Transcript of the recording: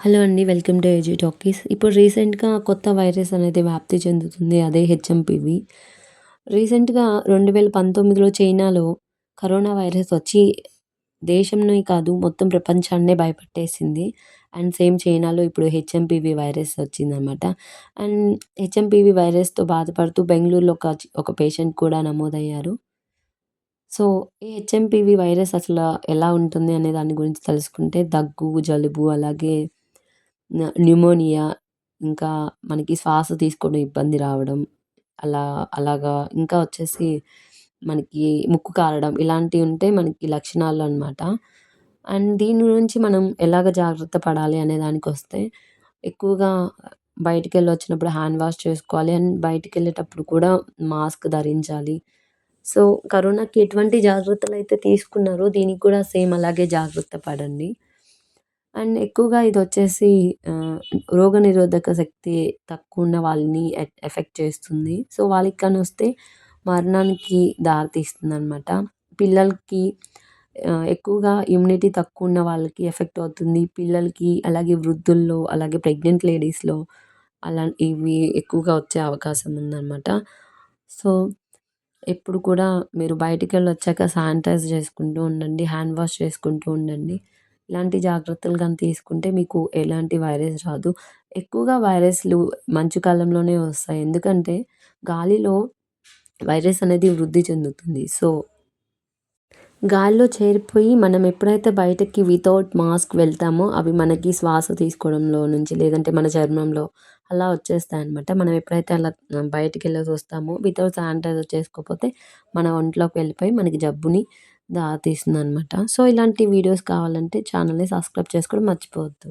Hello అండి welcome to AG talkies ఇప్పుడు రీసెంట్గా కొత్త వైరస్ అనేది వ్యాప్తి చెందుతుంది అదే హెచ్ఎంపివి రీసెంట్గా రెండు వేల పంతొమ్మిదిలో చైనాలో కరోనా వైరస్ వచ్చి దేశంని కాదు మొత్తం ప్రపంచాన్నే భయపెట్టేసింది. అండ్ సేమ్ చైనాలో ఇప్పుడు హెచ్ఎంపివి వైరస్ వచ్చిందనమాట అండ్ హెచ్ఎంపివి వైరస్తో బాధపడుతూ బెంగళూరులో ఒక ఒక పేషెంట్ కూడా నమోదయ్యారు. సో ఈ హెచ్ఎంపివి వైరస్ అసలు ఎలా ఉంటుంది అనే దాని గురించి తెలుసుకుంటే దగ్గు జలుబు అలాగే న్యూమోనియా ఇంకా మనకి శ్వాస తీసుకోవడం ఇబ్బంది రావడం అలా అలాగా ఇంకా వచ్చేసి మనకి ముక్కు కారడం ఇలాంటివి ఉంటే మనకి లక్షణాలు అనమాట అండ్ దీని గురించి మనం ఎలాగ జాగ్రత్త పడాలి అనే దానికి వస్తే ఎక్కువగా బయటికి వెళ్ళి వచ్చినప్పుడు హ్యాండ్ వాష్ చేసుకోవాలి అండ్ బయటికి వెళ్ళేటప్పుడు కూడా మాస్క్ ధరించాలి. సో కరోనాకి ఎటువంటి జాగ్రత్తలు అయితే తీసుకున్నారో దీనికి కూడా సేమ్ అలాగే జాగ్రత్త పడండి. అండ్ ఎక్కువగా ఇది వచ్చేసి రోగనిరోధక శక్తి తక్కువ ఉన్న వాళ్ళని ఎఫెక్ట్ చేస్తుంది. సో వాళ్ళకి కానీ వస్తే మరణానికి దారితీస్తుంది అనమాట పిల్లలకి ఎక్కువగా ఇమ్యూనిటీ తక్కువ ఉన్న వాళ్ళకి ఎఫెక్ట్ అవుతుంది. పిల్లలకి అలాగే వృద్ధుల్లో అలాగే ప్రెగ్నెంట్ లేడీస్లో అలా ఇవి ఎక్కువగా వచ్చే అవకాశం ఉందన్నమాట. సో ఎప్పుడు కూడా మీరు బయటికి వెళ్ళి వచ్చాక శానిటైజ్ చేసుకుంటూ ఉండండి హ్యాండ్ వాష్ చేసుకుంటూ ఉండండి. ఇలాంటి జాగ్రత్తలు కానీ తీసుకుంటే మీకు ఎలాంటి వైరస్ రాదు. ఎక్కువగా వైరస్లు మంచు కాలంలోనే వస్తాయి. ఎందుకంటే గాలిలో వైరస్ అనేది వృద్ధి చెందుతుంది. సో గాలిలో చేరిపోయి మనం ఎప్పుడైతే బయటకి వితౌట్ మాస్క్ వెళ్తామో అవి మనకి శ్వాస తీసుకోవడంలో నుంచి లేదంటే మన చర్మంలో అలా వచ్చేస్తాయి అనమాట మనం ఎప్పుడైతే అలా బయటికి వెళ్ళేసి వస్తామో వితౌట్ శానిటైజర్ చేసుకోకపోతే మన ఒంట్లోకి వెళ్ళిపోయి మనకి జబ్బుని దారితీస్తుంది అనమాట సో ఇలాంటి వీడియోస్ కావాలంటే ఛానల్ని సబ్స్క్రైబ్ చేసుకోవడం మర్చిపోవద్దు.